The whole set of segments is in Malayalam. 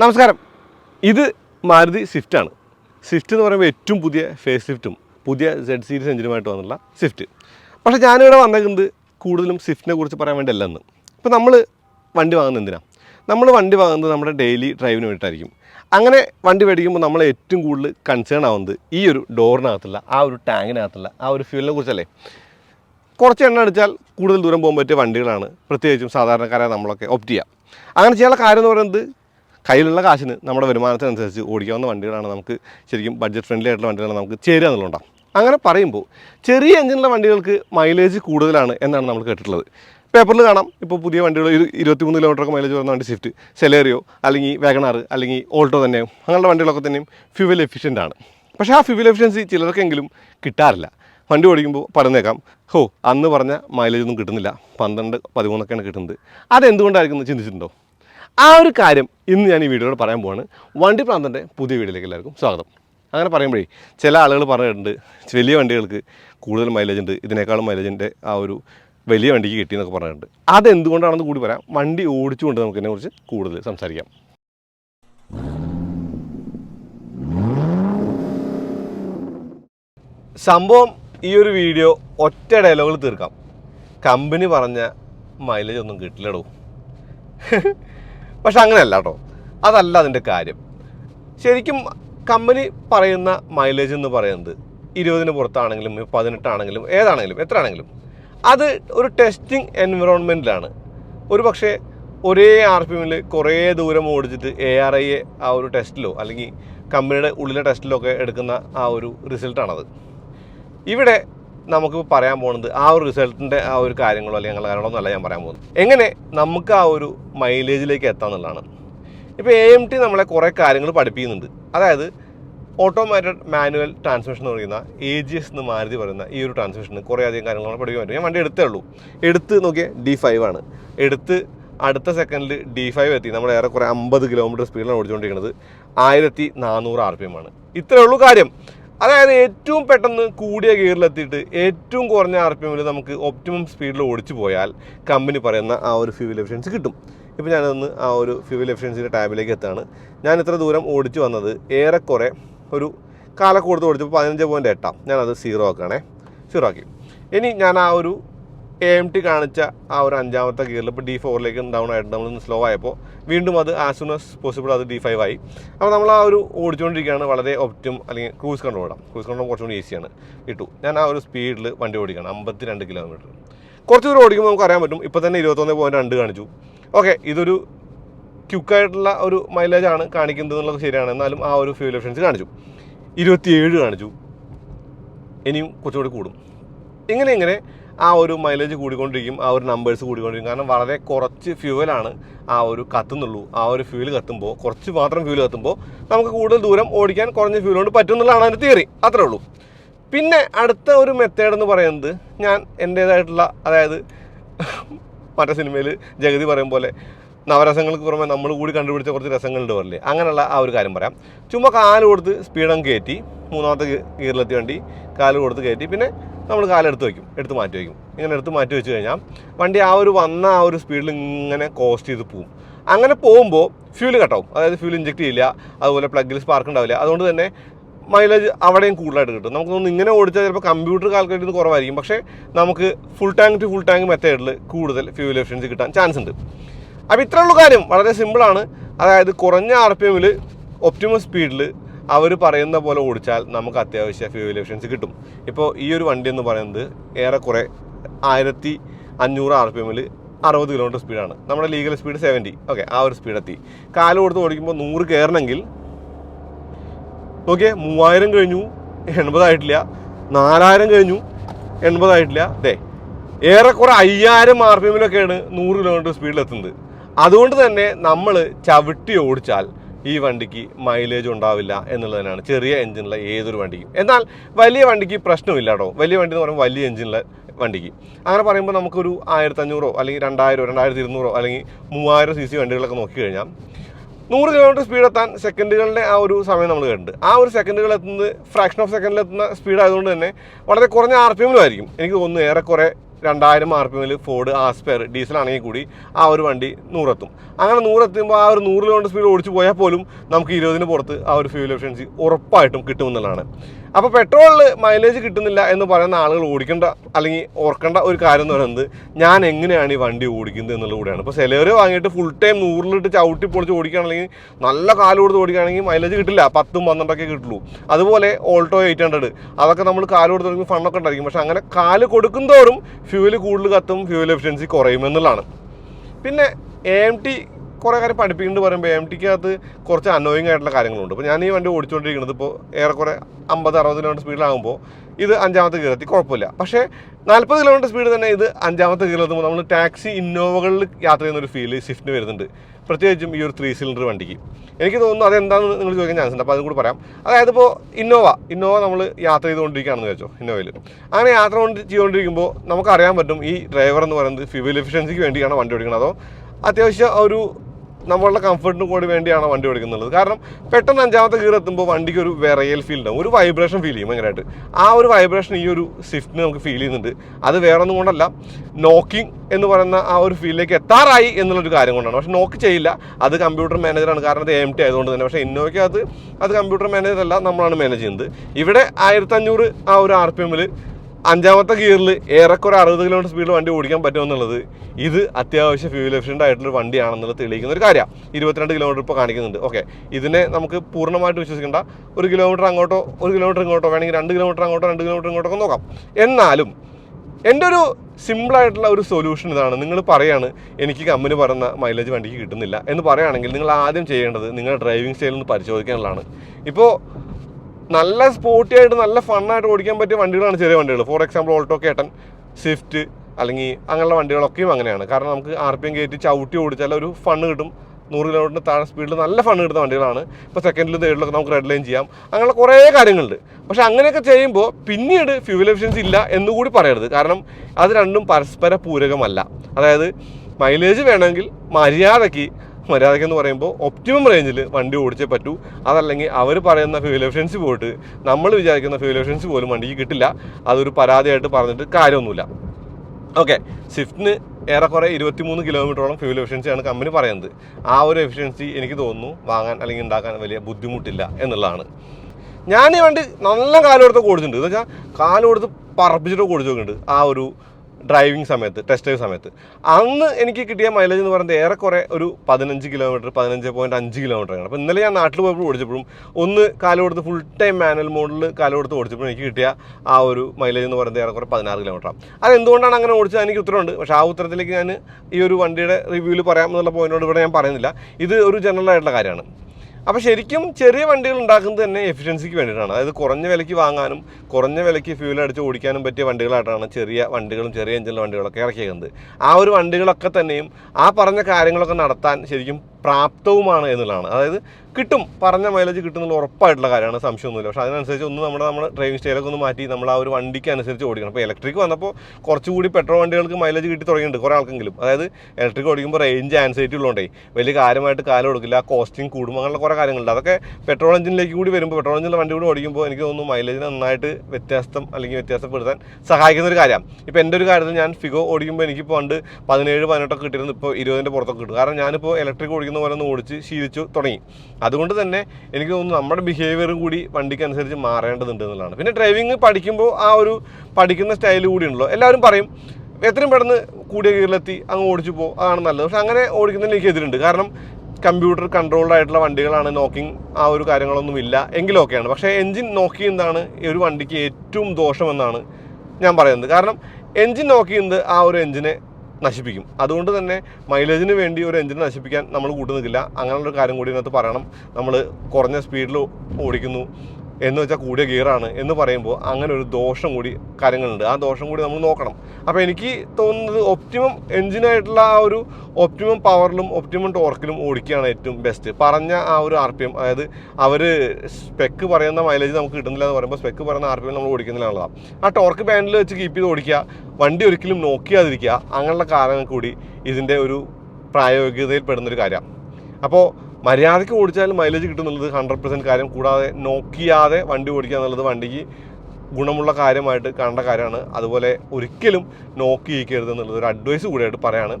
നമസ്കാരം. ഇത് മാരുതി ആണ്. സ്വിഫ്റ്റ് എന്ന് പറയുമ്പോൾ ഏറ്റവും പുതിയ ഫേസ് സ്വിഫ്റ്റും പുതിയ സെഡ് സീരീസ് എഞ്ചിനുമായിട്ട് വന്നുള്ള സ്വിഫ്റ്റ്. പക്ഷേ ഞാനിവിടെ വന്നേക്കുന്നത് കൂടുതലും സ്വിഫ്റ്റിനെ കുറിച്ച് പറയാൻ വേണ്ടി അല്ലെന്ന് ഇപ്പോൾ നമ്മൾ വണ്ടി വാങ്ങുന്നത് എന്തിനാണ് നമ്മൾ വണ്ടി വാങ്ങുന്നത് നമ്മുടെ ഡെയിലി ഡ്രൈവിന് വേണ്ടിയിട്ടായിരിക്കും. അങ്ങനെ വണ്ടി മേടിക്കുമ്പോൾ നമ്മൾ ഏറ്റവും കൂടുതൽ കൺസേൺ ആവുന്നത് ഈ ഒരു ഡോറിനകത്തുള്ള ആ ഒരു ടാങ്കിനകത്തുള്ള ആ ഒരു ഫ്യൂലിനെ കുറിച്ചല്ലേ? കുറച്ച് എണ്ണ അടിച്ചാൽ കൂടുതൽ ദൂരം പോകാൻ പറ്റിയ വണ്ടികളാണ് പ്രത്യേകിച്ചും സാധാരണക്കാരായ നമ്മളൊക്കെ ഓപ്റ്റ് ചെയ്യുക. അങ്ങനെ ചെയ്യാനുള്ള കാര്യം എന്ന് പറയുന്നത് കയ്യിലുള്ള കാശിന് നമ്മുടെ വരുമാനത്തിനനുസരിച്ച് ഓടിക്കാവുന്ന വണ്ടികളാണ് നമുക്ക് ശരിക്കും ബഡ്ജറ്റ് ഫ്രണ്ട്ലി ആയിട്ടുള്ള വണ്ടികളാണ് നമുക്ക് ചേരുക എന്നുള്ളതാണ് അങ്ങനെ പറയുമ്പോൾ ചെറിയ എഞ്ചിനുള്ള വണ്ടികൾക്ക് മൈലേജ് കൂടുതലാണ് എന്നാണ് നമ്മൾ കേട്ടിട്ടുള്ളത്. പേപ്പറിൽ കാണാം. ഇപ്പോൾ പുതിയ വണ്ടികൾ ഒരു ഇരുപത്തിമൂന്ന് കിലോമീറ്ററൊക്കെ മൈലേജ് വരുന്ന വണ്ടി സ്വിഫ്റ്റ് സെലേറിയോ അല്ലെങ്കിൽ വാഗണാർ അല്ലെങ്കിൽ ഓൾട്ടോ തന്നെയും അങ്ങനെയുള്ള വണ്ടികളൊക്കെ തന്നെയും ഫ്യൂവൽ എഫിഷ്യന്റ് ആണ്. പക്ഷേ ആ ഫ്യൂവൽ എഫിഷ്യൻസി ചിലർക്കെങ്കിലും കിട്ടാറില്ല. വണ്ടി ഓടിക്കുമ്പോൾ പറഞ്ഞേക്കാം ഹോ അന്ന് പറഞ്ഞ മൈലേജ് ഒന്നും കിട്ടുന്നില്ല. പന്ത്രണ്ട് പതിമൂന്നൊക്കെയാണ് കിട്ടുന്നത്. അതെന്തുകൊണ്ടായിരിക്കും ചിന്തിച്ചിട്ടുണ്ടോ? ആ ഒരു കാര്യം ഇന്ന് ഞാൻ ഈ വീഡിയോയോട് പറയാൻ പോവാണ്. വണ്ടി പ്രാന്തന്റെ പുതിയ വീഡിയോയിലേക്ക് എല്ലാവർക്കും സ്വാഗതം. അങ്ങനെ പറയുമ്പോഴേ ചില ആളുകൾ പറഞ്ഞിട്ടുണ്ട് വലിയ വണ്ടികൾക്ക് കൂടുതൽ മൈലേജ് ഉണ്ട്. ഇതിനേക്കാളും മൈലേജിന്റെ ആ ഒരു വലിയ വണ്ടിക്ക് കിട്ടിയെന്നൊക്കെ പറഞ്ഞിട്ടുണ്ട്. അതെന്തുകൊണ്ടാണെന്ന് കൂടി പറയാം. വണ്ടി ഓടിച്ചുകൊണ്ട് നമുക്ക് ഇതിനെക്കുറിച്ച് കൂടുതൽ സംസാരിക്കാം. സംഭവം ഈ ഒരു വീഡിയോ ഒറ്റ ഡയലോഗിൽ തീർക്കാം. കമ്പനി പറഞ്ഞ മൈലേജ് ഒന്നും കിട്ടില്ലടോ. പക്ഷെ അങ്ങനെയല്ല കേട്ടോ. അതല്ല അതിന്റെ കാര്യം. ശരിക്കും കമ്പനി പറയുന്ന മൈലേജ് എന്ന് പറയുന്നത് ഇരുപതിന് പുറത്താണെങ്കിലും പതിനെട്ടാണെങ്കിലും ഏതാണെങ്കിലും എത്ര ആണെങ്കിലും അത് ഒരു ടെസ്റ്റിംഗ് എൻവിറോൺമെന്റിലാണ് ഒരു പക്ഷേ ഒരേ ആർ പി എമ്മിൽ കുറേ ദൂരം ഓടിച്ചിട്ട് എ ആർ ഐ ആ ഒരു ടെസ്റ്റിലോ അല്ലെങ്കിൽ കമ്പനിയുടെ ഉള്ളിലെ ടെസ്റ്റിലോ ഒക്കെ എടുക്കുന്ന ആ ഒരു റിസൾട്ടാണത് ഇവിടെ നമുക്ക് പറയാൻ പോകുന്നത് ആ ഒരു റിസൾട്ടിന്റെ ആ ഒരു കാര്യങ്ങളോ അല്ലെങ്കിൽ കാര്യങ്ങളോ അല്ല ഞാൻ പറയാൻ പോകുന്നത്. എങ്ങനെ നമുക്ക് ആ ഒരു മൈലേജിലേക്ക് എത്താമെന്നുള്ളതാണ് ഇപ്പോൾ എ എം ടി നമ്മളെ കുറേ കാര്യങ്ങൾ പഠിപ്പിക്കുന്നുണ്ട്. അതായത് ഓട്ടോമാറ്റഡ് മാനുവൽ ട്രാൻസ്മിഷൻ എന്ന് പറയുന്ന എ ജി എസ് എന്ന് മാരുതി പറയുന്ന ഈ ഒരു ട്രാൻസ്മിഷന് കുറേ അധികം കാര്യങ്ങൾ നമ്മൾ പഠിക്കാൻ പറ്റും. ഞാൻ വണ്ടി എടുത്തേ ഉള്ളൂ. എടുത്ത് നോക്കിയ ഡി ഫൈവ് ആണ്. എടുത്ത് അടുത്ത സെക്കൻഡിൽ ഡി ഫൈവ് എത്തി. നമ്മൾ ഏറെക്കുറെ അമ്പത് കിലോമീറ്റർ സ്പീഡിലാണ് ഓടിച്ചുകൊണ്ടിരിക്കുന്നത് ആയിരത്തി നാനൂറ് ആർ പി എം ആണ്. ഇത്രയേ ഉള്ളൂ കാര്യം. അതായത് ഏറ്റവും പെട്ടെന്ന് കൂടിയ ഗിയറിലെത്തിയിട്ട് ഏറ്റവും കുറഞ്ഞ ആർ പി എമ്മിൽ നമുക്ക് ഒപ്റ്റിമം സ്പീഡിൽ ഓടിച്ചു പോയാൽ കമ്പനി പറയുന്ന ആ ഒരു ഫ്യൂവൽ എഫിഷ്യൻസി കിട്ടും. ഇപ്പോൾ ഞാനൊന്ന് ആ ഒരു ഫ്യൂവൽ എഫിഷ്യൻസിന്റെ ടാബിലേക്ക് എത്താണ്. ഞാൻ ഇത്ര ദൂരം ഓടിച്ചു വന്നത് ഏറെക്കുറെ ഒരു കാലക്കൂടുത്ത് കൊടുത്ത് ഓടിച്ചപ്പോൾ പതിനഞ്ച് പോയിന്റ് എട്ടാം. ഞാനത് സീറോ ആക്കുകയാണേ. സീറോ ആക്കി. ഇനി ഞാൻ ആ ഒരു എ എം ടി കാണിച്ച ആ ഒരു അഞ്ചാമത്തെ ഗിയറിൽ ഇപ്പോൾ ഡി ഫോറിലേക്ക് ഡൗൺ ആയിട്ട് നമ്മൾ സ്ലോ ആയപ്പോൾ വീണ്ടും അത് ആസ് സൂൺ ആസ് പോസിബിൾ അത് ഡി ഫൈവ് ആയി. അപ്പോൾ നമ്മൾ ആ ഒരു ഓടിച്ചുകൊണ്ടിരിക്കുകയാണ് വളരെ ഒപ്റ്റും അല്ലെങ്കിൽ ക്രൂസ് കൺട്രോൾ ഇടാം. ക്രൂസ് കൺട്രോൾ കുറച്ചുകൂടി ഈസിയാണ് ഇട്ടു. ഞാൻ ആ ഒരു സ്പീഡിൽ വണ്ടി ഓടിക്കണം അമ്പത്തി രണ്ട് കിലോമീറ്റർ കുറച്ച് ദൂരം ഓടിക്കുമ്പോൾ നമുക്ക് അറിയാൻ പറ്റും. ഇപ്പോൾ തന്നെ ഇരുപത്തൊന്ന് പോയിന്റ് രണ്ട് കാണിച്ചു. ഓക്കെ ഇതൊരു ക്യുക്കായിട്ടുള്ള ഒരു മൈലേജ് ആണ് കാണിക്കുന്നത് എന്നുള്ളത് ശരിയാണ്. എന്നാലും ആ ഒരു ഫ്യൂൽ എഫിഷ്യൻസി കാണിച്ചു. ഇരുപത്തിയേഴ് കാണിച്ചു. ഇനിയും കുറച്ചുകൂടി കൂടും. ഇങ്ങനെ ഇങ്ങനെ ആ ഒരു മൈലേജ് കൂടിക്കൊണ്ടിരിക്കും ആ ഒരു നമ്പേഴ്സ് കൂടിക്കൊണ്ടിരിക്കും. കാരണം വളരെ കുറച്ച് ഫ്യൂവലാണ് ആ ഒരു കത്തുന്നുള്ളൂ. ആ ഒരു ഫ്യൂൽ കത്തുമ്പോൾ കുറച്ച് മാത്രം ഫ്യൂൽ കത്തുമ്പോൾ നമുക്ക് കൂടുതൽ ദൂരം ഓടിക്കാൻ കുറഞ്ഞ ഫ്യൂൽ കൊണ്ട് പറ്റുന്നുള്ളതാണ് അതിന്റെ തിയറി അത്രേ ഉള്ളൂ. പിന്നെ അടുത്ത ഒരു മെത്തേഡ് എന്ന് പറയുന്നത് ഞാൻ എന്റേതായിട്ടുള്ള അതായത് മറ്റേ സിനിമയിൽ ജഗതി പറയും പോലെ നവരസങ്ങൾക്ക് പുറമെ നമ്മൾ കൂടി കണ്ടുപിടിച്ച കുറച്ച് രസങ്ങളുണ്ട് പറയില്ലേ അങ്ങനെയുള്ള ആ ഒരു കാര്യം പറയാം. ചുമ്മാ കാൽ കൊടുത്ത് സ്പീഡം കയറ്റി മൂന്നാമത്തെ ഗീറിലെത്തി വണ്ടി കാൽ കൊടുത്ത് കയറ്റി പിന്നെ നമ്മൾ കാലെടുത്ത് വയ്ക്കും എടുത്ത് മാറ്റി വയ്ക്കും. ഇങ്ങനെ എടുത്ത് മാറ്റി വെച്ച് കഴിഞ്ഞാൽ വണ്ടി ആ ഒരു വന്ന ആ ഒരു സ്പീഡിൽ ഇങ്ങനെ കോസ്റ്റ് ചെയ്ത് പോവും. അങ്ങനെ പോകുമ്പോൾ ഫ്യൂൽ കട്ടാവും. അതായത് ഫ്യൂൽ ഇഞ്ചെക്ട് ചെയ്യില്ല അതുപോലെ പ്ലഗിൽ സ്പാർക്ക് ഉണ്ടാവില്ല. അതുകൊണ്ട് തന്നെ മൈലേജ് അവിടെയും കൂടുതലായിട്ട് കിട്ടും. നമുക്ക് തോന്നുന്നു ഇങ്ങനെ ഓടിച്ചാൽ ചിലപ്പോൾ കമ്പ്യൂട്ടർ കാൽക്കുലേറ്റ് കുറവായിരിക്കും. പക്ഷേ നമുക്ക് full tank to full tank മെത്തേഡിൽ കൂടുതൽ ഫ്യൂൽ എഫിഷ്യൻസി കിട്ടാൻ ചാൻസ് ഉണ്ട്. അപ്പോൾ ഇത്രേ ഉള്ളൂ കാര്യം. വളരെ സിമ്പിളാണ് അതായത് കുറഞ്ഞ ആർ പി എമ്മിൽ ഒപ്റ്റിമം സ്പീഡിൽ അവർ പറയുന്ന പോലെ ഓടിച്ചാൽ നമുക്ക് അത്യാവശ്യ ഫ്യൂവൽ എഫിഷ്യൻസി കിട്ടും. ഇപ്പോൾ ഈ ഒരു വണ്ടി എന്ന് പറയുന്നത് ഏറെക്കുറെ ആയിരത്തി അഞ്ഞൂറ് ആർ പി എമ്മിൽ അറുപത് കിലോമീറ്റർ സ്പീഡാണ് നമ്മുടെ ലീഗൽ സ്പീഡ് സെവന്റി ഓക്കെ ആ ഒരു സ്പീഡ് എത്തി. കാൽ കൊടുത്ത് ഓടിക്കുമ്പോൾ നൂറ് കയറണമെങ്കിൽ നോക്കിയേ മൂവായിരം കഴിഞ്ഞു എൺപതായിട്ടില്ല നാലായിരം കഴിഞ്ഞു എൺപതായിട്ടില്ല അതെ ഏറെക്കുറെ അയ്യായിരം ആർ പി എമ്മിലൊക്കെയാണ് നൂറ് കിലോമീറ്റർ സ്പീഡിൽ എത്തുന്നത്. അതുകൊണ്ട് തന്നെ നമ്മൾ ചവിട്ടി ഓടിച്ചാൽ ഈ വണ്ടിക്ക് മൈലേജ് ഉണ്ടാവില്ല എന്നുള്ളതിനാണ് ചെറിയ എഞ്ചിനുള്ള ഏതൊരു വണ്ടിക്കും. എന്നാൽ വലിയ വണ്ടിക്ക് പ്രശ്നമില്ല കേട്ടോ വലിയ വണ്ടി എന്ന് പറയുമ്പോൾ വലിയ എഞ്ചിനുള്ള വണ്ടിക്ക്. അങ്ങനെ പറയുമ്പോൾ നമുക്കൊരു ആയിരത്തഞ്ഞൂറോ അല്ലെങ്കിൽ രണ്ടായിരോ രണ്ടായിരത്തി ഇരുന്നൂറോ അല്ലെങ്കിൽ മൂവായിരം സി സി വണ്ടികളൊക്കെ നോക്കിക്കഴിഞ്ഞാൽ നൂറ് കിലോമീറ്റർ സ്പീഡ് എത്താൻ സെക്കൻഡുകളുടെ ആ ഒരു സമയം നമ്മൾ കേട്ടിട്ടുണ്ട് ആ ഒരു സെക്കൻഡുകൾ എത്തുന്നത് ഫ്രാക്ഷൻ ഓഫ് സെക്കൻഡിൽ എത്തുന്ന സ്പീഡ് ആയതുകൊണ്ട് തന്നെ വളരെ കുറഞ്ഞ ആർ പി എമ്മിലും ആയിരിക്കും. എനിക്ക് തോന്നുന്നു ഏറെക്കുറെ രണ്ടായിരം ആർ പി എമ്മിൽ ഫോർഡ് ആസ്പെയർ ഡീസൽ ആണെങ്കിൽ കൂടി ആ ഒരു വണ്ടി നൂറെത്തും. അങ്ങനെ നൂറെത്തുമ്പോൾ ആ ഒരു നൂറ് കിലോമീറ്റർ സ്പീഡ് ഓടിച്ചു പോയാൽ പോലും നമുക്ക് ഇരുപതിന് പുറത്ത് ആ ഒരു ഫ്യൂൽ എഫിഷ്യൻസി ഉറപ്പായിട്ടും കിട്ടുമെന്നുള്ളതാണ് അപ്പോൾ പെട്രോളിൽ മൈലേജ് കിട്ടുന്നില്ല എന്ന് പറയുന്ന ആളുകൾ ഓടിക്കേണ്ട അല്ലെങ്കിൽ ഓർക്കേണ്ട ഒരു കാര്യം എന്ന് പറയുന്നത് ഞാൻ എങ്ങനെയാണ് ഈ വണ്ടി ഓടിക്കുന്നത് എന്നുള്ളത് കൂടെയാണ്. ഇപ്പോൾ സെലേറ് വാങ്ങിയിട്ട് ഫുൾ ടൈം നൂറിലിട്ട് ചവിട്ടി പൊളിച്ച് ഓടിക്കുകയാണെങ്കിൽ നല്ല കാൽ കൊടുത്ത് ഓടിക്കുകയാണെങ്കിൽ മൈലേജ് കിട്ടില്ല പത്തും പന്ത്രണ്ടൊക്കെ കിട്ടുള്ളൂ. അതുപോലെ ഓൾട്ടോ എയ്റ്റ് ഹൺഡ്രഡ് അതൊക്കെ നമ്മൾ കാൽ കൊടുത്ത് തുടങ്ങി ഫണ്ണൊക്കെ ഉണ്ടായിരിക്കും. പക്ഷേ അങ്ങനെ കാൽ കൊടുക്കുന്തോറും ഫ്യൂവൽ കൂടുതൽ കത്തും ഫ്യൂവൽ എഫിഷ്യൻസി കുറയുമെന്നുള്ളതാണ് പിന്നെ എ എം ടി കുറേ കാര്യം പഠിപ്പിക്കുന്നുണ്ട് പറയുമ്പോൾ എം ടിക്കകത്ത് കുറച്ച് അനോയിങ് ആയിട്ടുള്ള കാര്യങ്ങളുണ്ട്. ഇപ്പോൾ ഞാൻ ഈ വണ്ടി ഓടിച്ചുകൊണ്ടിരിക്കുന്നത് ഇപ്പോൾ ഏറെക്കുറെ അമ്പത് അറുപത് കിലോമീറ്റർ സ്പീഡിലാകുമ്പോൾ ഇത് അഞ്ചാമത്തെ ഗിയറെത്തി കുഴപ്പമില്ല. പക്ഷേ നാൽപ്പത് കിലോമീറ്റർ സ്പീഡ് തന്നെ ഇത് അഞ്ചാമത്തെ ഗിയറിലെത്തുമ്പോൾ നമ്മൾ ടാക്സി ഇന്നോവകളിൽ യാത്ര ചെയ്യുന്ന ഒരു ഫീൽ സ്വിഫ്റ്റിന് വരുന്നുണ്ട്. പ്രത്യേകിച്ചും ഈ ഒരു ത്രീ സിലിണ്ടർ വണ്ടിക്ക്. എനിക്ക് തോന്നുന്നു അതെന്താണെന്ന് നിങ്ങൾ ചോദിക്കാൻ ചാൻസ് ഉണ്ട്. അപ്പോൾ അതും കൂടി പറയാം. അതായത് ഇപ്പോൾ ഇന്നോവ ഇന്നോവ നമ്മൾ യാത്ര ചെയ്തുകൊണ്ടിരിക്കുകയാണെന്ന് വെച്ചോ ഇന്നോവയിൽ അങ്ങനെ യാത്ര കൊണ്ട് ചെയ്തുകൊണ്ടിരിക്കുമ്പോൾ നമുക്കറിയാൻ പറ്റും ഈ ഡ്രൈവർ എന്ന് പറയുന്നത് ഫ്യൂവൽ എഫിഷ്യൻസിക്ക് വേണ്ടിയാണ് വണ്ടി ഓടിക്കുന്നത്. അതോ അത്യാവശ്യം ഒരു നമ്മളുടെ കംഫർട്ടിന് കൂടി വേണ്ടിയാണ് വണ്ടി ഓടിക്കുന്നത് കാരണം പെട്ടെന്ന് അഞ്ചാമത്തെ ഗിയർ എത്തുമ്പോൾ വണ്ടിക്ക് ഒരു വിറയൽ ഫീൽ ഉണ്ടാവും. ഒരു വൈബ്രേഷൻ ഫീൽ ചെയ്യും ഭയങ്കരമായിട്ട് ആ ഒരു വൈബ്രേഷൻ ഈ ഒരു സ്വിഫ്റ്റിന് നമുക്ക് ഫീൽ ചെയ്യുന്നുണ്ട്. അത് വേറെ ഒന്നും കൊണ്ടല്ല നോക്കിംഗ് എന്ന് പറയുന്ന ആ ഒരു ഫീലിലേക്ക് എത്താറായി എന്നുള്ളൊരു കാര്യം കൊണ്ടാണ്. പക്ഷേ നോക്ക് ചെയ്യില്ല. അത് കമ്പ്യൂട്ടർ മാനേജറാണ് കാരണം അത് എം ടി ആയതുകൊണ്ട് തന്നെ. പക്ഷേ ഇന്നോയ്ക്ക് അത് അത് കമ്പ്യൂട്ടർ മാനേജറല്ല നമ്മളാണ് മാനേജ് ചെയ്യുന്നത്. ഇവിടെ ആയിരത്തഞ്ഞൂറ് ആ ഒരു ആർ പി എമ്മിൽ അഞ്ചാമത്തെ ഗിയറിൽ ഏറെക്കുറെ അറുപത് കിലോമീറ്റർ സ്പീഡിൽ വണ്ടി ഓടിക്കാൻ പറ്റുമെന്നുള്ളത് ഇത് അത്യാവശ്യം ഫ്യൂൽ എഫിഷ്യന്റ് ആയിട്ടുള്ള വണ്ടിയാണെന്നുള്ളത് തെളിയിക്കുന്ന ഒരു കാര്യമാണ് ഇരുപത്തിരണ്ട് കിലോമീറ്റർ ഇപ്പോൾ കാണിക്കുന്നുണ്ട്. ഓക്കെ ഇതിനെ നമുക്ക് പൂർണമായിട്ട് വിശ്വസിക്കേണ്ട. ഒരു കിലോമീറ്റർ അങ്ങോട്ടോ ഒരു കിലോമീറ്റർ ഇങ്ങോട്ടോ വേണമെങ്കിൽ രണ്ട് കിലോമീറ്റർ അങ്ങോട്ടോ രണ്ട് കിലോമീറ്റർ ഇങ്ങോട്ടോ ഒക്കെ നോക്കാം. എന്നാലും എന്റെ ഒരു സിമ്പിളായിട്ടുള്ള ഒരു സൊല്യൂഷൻ ഇതാണ്. നിങ്ങൾ പറയാണ് എനിക്ക് കമ്പനി പറയുന്ന മൈലേജ് വണ്ടിക്ക് കിട്ടുന്നില്ല. എന്ന് പറയുകയാണെങ്കിൽ നിങ്ങൾ ആദ്യം ചെയ്യേണ്ടത് നിങ്ങളുടെ ഡ്രൈവിംഗ് സ്റ്റൈൽ ഒന്ന് പരിശോധിക്കാനുള്ളതാണ്. ഇപ്പോൾ നല്ല സ്പോർട്ടി ആയിട്ട് നല്ല ഫണ്ണായിട്ട് ഓടിക്കാൻ പറ്റിയ വണ്ടികളാണ് ചെറിയ വണ്ടികൾ. ഫോർ എക്സാമ്പിൾ ഓൾട്ടോ കേട്ടൻ സ്വിഫ്റ്റ് അല്ലെങ്കിൽ അങ്ങനെയുള്ള വണ്ടികളൊക്കെയും അങ്ങനെയാണ്. കാരണം നമുക്ക് ആർ പി എം കയറ്റി ചവിട്ടി ഓടിച്ചാൽ ഒരു ഫണ്ണ് കിട്ടും. നൂറ് കിലോമീറ്ററിന് താഴെ സ്പീഡിൽ നല്ല ഫണ്ണ് കിട്ടുന്ന വണ്ടികളാണ്. ഇപ്പോൾ സെക്കൻഡിലും തേർഡിലൊക്കെ നമുക്ക് റെഡ് ലൈൻ ചെയ്യാം. അങ്ങനെയുള്ള കുറേ കാര്യങ്ങളുണ്ട്. പക്ഷേ അങ്ങനെയൊക്കെ ചെയ്യുമ്പോൾ പിന്നീട് ഫ്യൂവൽ എഫിഷ്യൻസി ഇല്ല എന്നുകൂടി പറയരുത്. കാരണം അത് രണ്ടും പരസ്പര പൂരകമല്ല. അതായത് മൈലേജ് വേണമെങ്കിൽ മര്യാദയ്ക്ക് മര്യാദയ്ക്ക് എന്ന് പറയുമ്പോൾ ഒപ്റ്റിമം റേഞ്ചിൽ വണ്ടി ഓടിച്ചേ പറ്റൂ. അതല്ലെങ്കിൽ അവർ പറയുന്ന ഫ്യൂൽ എഫിഷ്യൻസി പോയിട്ട് നമ്മൾ വിചാരിക്കുന്ന ഫ്യൂൽ എഫിഷ്യൻസി പോലും വണ്ടിക്ക് കിട്ടില്ല. അതൊരു പരാതിയായിട്ട് പറഞ്ഞിട്ട് കാര്യമൊന്നുമില്ല. ഓക്കെ സ്വിഫ്റ്റിന് ഏറെക്കുറെ ഇരുപത്തിമൂന്ന് കിലോമീറ്ററോളം ഫ്യൂൽ എഫിഷ്യൻസിയാണ് കമ്പനി പറയുന്നത്. ആ ഒരു എഫിഷ്യൻസി എനിക്ക് തോന്നുന്നു വാങ്ങാൻ അല്ലെങ്കിൽ ഉണ്ടാക്കാൻ വലിയ ബുദ്ധിമുട്ടില്ല എന്നുള്ളതാണ്. ഞാൻ ഈ വണ്ടി നല്ല കാലം കൊടുത്ത് ഓടിച്ചിട്ടുണ്ട്. എന്ന് വെച്ചാൽ കാലം കൊടുത്ത് പറപ്പിച്ചിട്ട് ഓടിച്ചു നോക്കുന്നുണ്ട് ആ ഒരു ഡ്രൈവിംഗ് സമയത്ത് ടെസ്റ്റ് ഡ്രൈവ് സമയത്ത്. അന്ന് എനിക്ക് കിട്ടിയ മൈലേജ് എന്ന് പറയുന്നത് ഏറെക്കുറെ ഒരു പതിനഞ്ച് കിലോമീറ്റർ പതിനഞ്ച് പോയിന്റ് അഞ്ച് കിലോമീറ്റർ ആണ്. അപ്പോൾ ഇന്നലെ ഞാൻ നാട്ടിൽ പോയപ്പോൾ ഓടിച്ചപ്പോഴും ഒന്ന് കാലം കൊടുത്ത് ഫുൾ ടൈം മാനുവൽ മോഡിൽ കാലം കൊടുത്ത് ഓടിച്ചപ്പോൾ എനിക്ക് കിട്ടിയ ആ ഒരു മൈലേജ് എന്ന് പറയുന്നത് ഏറെക്കുറെ പതിനാറ് കിലോമീറ്ററാണ് അത് എന്തുകൊണ്ടാണ് അങ്ങനെ ഓടിച്ചത്? എനിക്ക് ഉത്തരവുണ്ട്. പക്ഷേ ആ ഉത്തരത്തിലേക്ക് ഞാൻ ഈ ഒരു വണ്ടിയുടെ റിവ്യൂവിൽ പറയാമെന്നുള്ള പോയിന്റോട് ഇവിടെ ഞാൻ പറയുന്നില്ല. ഇത് ഒരു ജനറൽ ആയിട്ടുള്ള കാര്യമാണ്. അപ്പോൾ ശരിക്കും ചെറിയ വണ്ടികൾ ഉണ്ടാക്കുന്നത് തന്നെ എഫിഷ്യൻസിക്ക് വേണ്ടിയിട്ടാണ്. അതായത് കുറഞ്ഞ വിലയ്ക്ക് വാങ്ങാനും കുറഞ്ഞ വിലയ്ക്ക് ഫ്യൂൽ അടിച്ച് ഓടിക്കാനും പറ്റിയ വണ്ടികളായിട്ടാണ് ചെറിയ വണ്ടികളും ചെറിയ എഞ്ചിനുള്ള വണ്ടികളൊക്കെ ഇറക്കിയേക്കുന്നത്. ആ ഒരു വണ്ടികളൊക്കെ തന്നെയും ആ പറഞ്ഞ കാര്യങ്ങളൊക്കെ നടത്താൻ ശരിക്കും പ്രാപ്തവുമാണ് എന്നുള്ളതാണ്. അതായത് കിട്ടും. പറഞ്ഞ മൈലേജ് കിട്ടുന്നുള്ള ഉറപ്പായിട്ടുള്ള കാര്യമാണ്. സംശയമൊന്നുമില്ല. പക്ഷേ അതിനനുസരിച്ച് ഒന്ന് നമ്മുടെ നമ്മുടെ ഡ്രൈവിംഗ് സ്റ്റൈലൊക്കെ ഒന്ന് മാറ്റി നമ്മൾ ആ ഒരു വണ്ടിക്ക് അനുസരിച്ച് ഓടിക്കണം. അപ്പോൾ ഇലക്ട്രിക് വന്നപ്പോൾ കുറച്ചുകൂടി പെട്രോൾ വണ്ടികൾക്ക് മൈലേജ് കിട്ടി തുടങ്ങിയിട്ടുണ്ട് കുറേ ആൾക്കെങ്കിലും. അതായത് ഇലക്ട്രിക് ഓടിക്കുമ്പോൾ റേഞ്ച് ആൻസൈറ്റി ഉള്ളതുകൊണ്ടേ വലിയ കാര്യമായിട്ട് കാലം കൊടുക്കില്ല കോസ്റ്റിംഗ് കൂടും അങ്ങനെയുള്ള കുറേ കാര്യങ്ങളുണ്ട്. അതൊക്കെ പെട്രോൾ എഞ്ചിനിലേക്ക് കൂടി വരുമ്പോൾ പെട്രോൾ എഞ്ചിനുള്ള വണ്ടി കൂടി ഓടിക്കുമ്പോൾ എനിക്ക് തോന്നുന്നു മൈലേജ് നന്നായിട്ട് വ്യത്യാസം അല്ലെങ്കിൽ വ്യത്യാസപ്പെടുത്താൻ സഹായിക്കുന്ന ഒരു കാര്യമാണ് ഇപ്പോൾ എന്റെ ഒരു കാര്യത്തിൽ ഞാൻ ഫിഗോ ഓടിക്കുമ്പോൾ എനിക്കിപ്പോൾ പണ്ട് പതിനേഴ് പതിനെട്ടൊക്കെ കിട്ടിയിരുന്നു. ഇപ്പോൾ ഇരുപതിന്റെ പുറത്തൊക്കെ കിട്ടും. കാരണം ഞാനിപ്പോൾ ഇലക്ട്രിക് ഓടിക്കുന്ന പോലെ ഒന്ന് ഓടിച്ച് ശീലിച്ചു തുടങ്ങി. അതുകൊണ്ട് തന്നെ എനിക്ക് തോന്നുന്നു നമ്മുടെ ബിഹേവിയറും കൂടി വണ്ടിക്ക് അനുസരിച്ച് മാറേണ്ടതുണ്ട് എന്നുള്ളതാണ്. പിന്നെ ഡ്രൈവിംഗ് പഠിക്കുമ്പോൾ ആ ഒരു പഠിക്കുന്ന സ്റ്റൈൽ കൂടി ഉണ്ടല്ലോ. എല്ലാവരും പറയും എത്രയും പെട്ടെന്ന് കൂടിയ ഗിയറിലെത്തി അങ്ങ് ഓടിച്ചു പോകും അതാണ് നല്ലത്. പക്ഷെ അങ്ങനെ ഓടിക്കുന്നതിന് എനിക്ക് എതിരുണ്ട്. കാരണം കമ്പ്യൂട്ടർ കൺട്രോൾഡ് ആയിട്ടുള്ള വണ്ടികളാണ് നോക്കിങ് ആ ഒരു കാര്യങ്ങളൊന്നും ഇല്ല. എങ്കിലൊക്കെയാണ് പക്ഷേ എൻജിൻ നോക്കി എന്താണ് ഈ ഒരു വണ്ടിക്ക് ഏറ്റവും ദോഷമെന്നാണ് ഞാൻ പറയുന്നത്. കാരണം എൻജിൻ നോക്കി ചെയ്യുന്നത് ആ ഒരു എൻജിനെ നശിപ്പിക്കും. അതുകൊണ്ട് തന്നെ മൈലേജിന് വേണ്ടി ഒരു എഞ്ചിൻ നശിപ്പിക്കാൻ നമ്മൾ കൂട്ടു നിൽക്കില്ല അങ്ങനെയുള്ള കാര്യം കൂടി ഇതിനകത്ത് പറയണം. നമ്മൾ കുറഞ്ഞ സ്പീഡിൽ ഓടിക്കുന്നു. എന്ന് വെച്ചാൽ കൂടിയ ഗിയറാണ് എന്ന് പറയുമ്പോൾ അങ്ങനെ ഒരു ദോഷം കൂടി കാര്യങ്ങളുണ്ട്. ആ ദോഷം കൂടി നമ്മൾ നോക്കണം. അപ്പോൾ എനിക്ക് തോന്നുന്നത് ഒപ്റ്റിമം എഞ്ചിനായിട്ടുള്ള ആ ഒരു ഒപ്റ്റിമം പവറിലും ഒപ്റ്റിമം ടോർക്കിലും ഓടിക്കുകയാണ് ഏറ്റവും ബെസ്റ്റ് പറഞ്ഞ ആ ഒരു ആർ പി എം അതായത് അവർ സ്പെക്ക് പറയുന്ന മൈലേജ് നമുക്ക് കിട്ടുന്നില്ല എന്ന് പറയുമ്പോൾ സ്പെക്ക് പറയുന്ന ആർ പി എം നമ്മൾ ഓടിക്കുന്നില്ലുള്ളതാണ് ആ ടോർക്ക് ബാൻഡിൽ വെച്ച് കീപ്പ് ചെയ്ത് ഓടിക്കുക വണ്ടി ഒരിക്കലും നോക്കിയാതിരിക്കുക അങ്ങനെയുള്ള കാലങ്ങൾ കൂടി ഇതിന്റെ ഒരു പ്രായോഗികതയിൽ പെടുന്നൊരു കാര്യമാണ് അപ്പോൾ മര്യാദയ്ക്ക് ഓടിച്ചാൽ മൈലേജ് കിട്ടുന്നുള്ളത് ഹൺഡ്രഡ് പെർസെന്റ് കാര്യം. കൂടാതെ നോക്കിയാതെ വണ്ടി ഓടിക്കുക എന്നുള്ളത് വണ്ടിക്ക് ഗുണമുള്ള കാര്യമായിട്ട് കാണേണ്ട കാര്യമാണ്. അതുപോലെ ഒരിക്കലും നോക്കി ഇരിക്കരുത് എന്നുള്ളത് ഒരു അഡ്വൈസ് കൂടിയായിട്ട് പറയാണ്.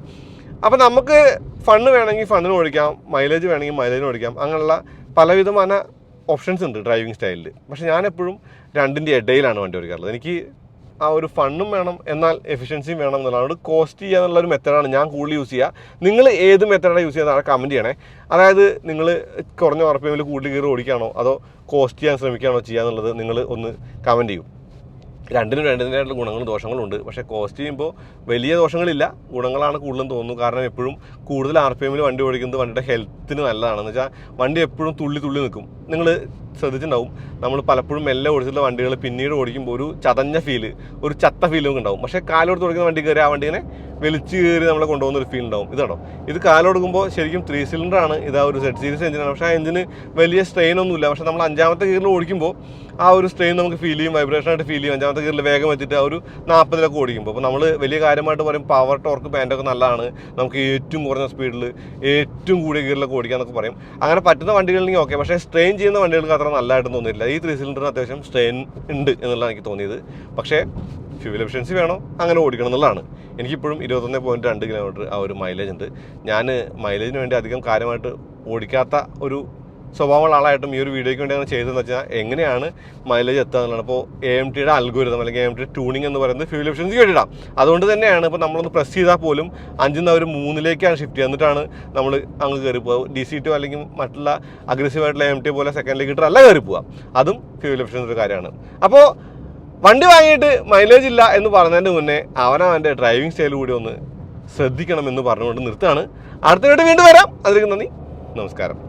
അപ്പോൾ നമുക്ക് ഫണ്ട് വേണമെങ്കിൽ ഫണ്ടിന് ഓടിക്കാം. മൈലേജ് വേണമെങ്കിൽ മൈലേജിന് ഓടിക്കാം. അങ്ങനെയുള്ള പലവിധമായ ഓപ്ഷൻസ് ഉണ്ട് ഡ്രൈവിംഗ് സ്റ്റൈലിൽ പക്ഷേ ഞാൻ എപ്പോഴും രണ്ടിന്റെ ഇടയിലാണ് വണ്ടി ഓടിക്കാറുള്ളത്. എനിക്ക് ആ ഒരു ഫണ്ടും വേണം എന്നാൽ എഫിഷ്യൻസിയും വേണം എന്നുള്ളതാണ്. കോസ്റ്റ് ചെയ്യുക എന്നുള്ള ഒരു മെത്തേഡാണ് ഞാൻ കൂടുതൽ യൂസ് ചെയ്യുക. നിങ്ങൾ ഏത് മെത്തഡാണ് യൂസ് ചെയ്യുന്നത് കമന്റ് ചെയ്യണേ. അതായത് നിങ്ങൾ കുറഞ്ഞ ഉറപ്പിൽ കൂടുതൽ കയറി ഓടിക്കുകയാണോ അതോ കോസ്റ്റ് ചെയ്യാൻ ശ്രമിക്കുകയാണോ ചെയ്യുക എന്നുള്ളത് നിങ്ങൾ ഒന്ന് കമന്റ് ചെയ്യും. രണ്ടിനും രണ്ടിനായിട്ടുള്ള ഗുണങ്ങളും ദോഷങ്ങളും ഉണ്ട്. പക്ഷേ കോസ്റ്റ് ചെയ്യുമ്പോൾ വലിയ ദോഷങ്ങളില്ല. ഗുണങ്ങളാണ് കൂടുതലും തോന്നുന്നു. കാരണം എപ്പോഴും കൂടുതൽ ആർ പി എമ്മിൽ വണ്ടി ഓടിക്കുന്നത് വണ്ടിയുടെ ഹെൽത്തിന് നല്ലതാണെന്ന് വെച്ചാൽ വണ്ടി എപ്പോഴും തുള്ളി തുള്ളി നിൽക്കും. നിങ്ങൾ ശ്രദ്ധിച്ചിട്ടുണ്ടാവും. നമ്മൾ പലപ്പോഴും മെല്ലെ ഓടിച്ചിട്ടുള്ള വണ്ടികൾ പിന്നീട് ഓടിക്കുമ്പോൾ ഒരു ചതഞ്ഞ ഫീൽ ഒരു ചത്ത ഫീലും ഉണ്ടാവും. പക്ഷേ കാലോട് തുടങ്ങുന്ന വണ്ടി കയറി ആ വണ്ടിനെ വലിച്ചു കയറി നമ്മളെ കൊണ്ടുപോകുന്ന ഒരു ഫീൽ ഉണ്ടാവും. ഇതാണോ? ഇത് കാലോടുക്കുമ്പോൾ ശരിക്കും ത്രീ സിലിണ്ടർ ആണ്. ഇത് ഒരു സെറ്റ് സീരീസ് എഞ്ചിനാണ് പക്ഷേ ആ എഞ്ചിന് വലിയ സ്ട്രെയിൻ ഒന്നുമില്ല. പക്ഷേ നമ്മൾ അഞ്ചാമത്തെ ഗിയറിൽ ഓടിക്കുമ്പോൾ ആ ഒരു സ്ട്രെയിൻ നമുക്ക് ഫീൽ ചെയ്യും വൈബ്രേഷൻ ആയിട്ട് ഫീൽ ചെയ്യും. അഞ്ചാമത്തെ ഗിയറിൽ വേഗം വെച്ചിട്ട് ആ ഒരു നാൽപ്പതിലൊക്കെ ഓടിക്കുമ്പോൾ അപ്പോൾ നമ്മൾ വലിയ കാര്യമായിട്ട് പറയും പവർ ടോർക്ക് പാന്റൊക്കെ നല്ലതാണ്. നമുക്ക് ഏറ്റവും കുറഞ്ഞ സ്പീഡിൽ ഏറ്റവും കൂടിയ ഗിയറിലൊക്കെ ഓടിക്കാന്നൊക്കെ പറയും. അങ്ങനെ പറ്റുന്ന വണ്ടികളിലെങ്കിൽ ഓക്കെ പക്ഷേ സ്ട്രെയിൻ ചെയ്യുന്ന വണ്ടികൾക്ക് അത്ര നല്ലതായിട്ട് തോന്നിയില്ല ഈ ത്രീ സിലിണ്ടറിന് അത്യാവശ്യം സ്ട്രെയിൻ ഉണ്ട് എന്നുള്ളതാണ് എനിക്ക് തോന്നിയത്. പക്ഷേ ഫ്യൂൽ എഫിഷ്യൻസി വേണോ? അങ്ങനെ ഓടിക്കണം എന്നുള്ളതാണ്. എനിക്കിപ്പോഴും ഇരുപത്തൊന്ന് പോയിന്റ് രണ്ട് കിലോമീറ്റർ ആ ഒരു മൈലേജ് ഉണ്ട്. ഞാൻ മൈലേജിന് വേണ്ടി അധികം കാര്യമായിട്ട് ഓടിക്കാത്ത ഒരു സ്വഭാവമുള്ള ആളായിട്ടും ഈ ഒരു വീഡിയോയ്ക്ക് വേണ്ടി അങ്ങനെ ചെയ്തതെന്ന് വെച്ചാൽ എങ്ങനെയാണ് മൈലേജ് എത്തുക എന്നുള്ളത് അപ്പോൾ എ എം ടിയുടെ അൽഗോരിതം അല്ലെങ്കിൽ എ എം ടി ട്യൂണിംഗ് എന്ന് പറയുന്നത് ഫ്യൂൽ എഫിഷ്യൻസിക്ക് വേണ്ടിയിടാം അതുകൊണ്ട് തന്നെയാണ് ഇപ്പോൾ നമ്മളൊന്ന് പ്രസ് ചെയ്താൽ പോലും അഞ്ചിൽ നിന്ന് ഒരു മൂന്നിലേക്കാണ് ഷിഫ്റ്റ് ചെയ്യുക. എന്നിട്ടാണ് നമ്മൾ അങ്ങ് കയറി പോകുക ഡി സി ടു അല്ലെങ്കിൽ മറ്റുള്ള അഗ്രസീവായിട്ടുള്ള എം ടി പോലെ സെക്കൻഡിലേക്ക് ഇട്ട് അല്ല കയറി പോവുക. അതും ഫ്യൂൽ എഫിഷ്യൻസി ഒരു കാര്യമാണ്. അപ്പോൾ വണ്ടി വാങ്ങിയിട്ട് മൈലേജ് ഇല്ല എന്ന് പറഞ്ഞതിന് മുന്നേ അവനവന്റെ ഡ്രൈവിംഗ് സ്റ്റൈൽ കൂടി ഒന്ന് ശ്രദ്ധിക്കണം എന്ന് പറഞ്ഞുകൊണ്ട് നിർത്തുകയാണ്. അടുത്തതായിട്ട് വീണ്ടും വരാം. അതിലേക്ക് നന്ദി. നമസ്കാരം.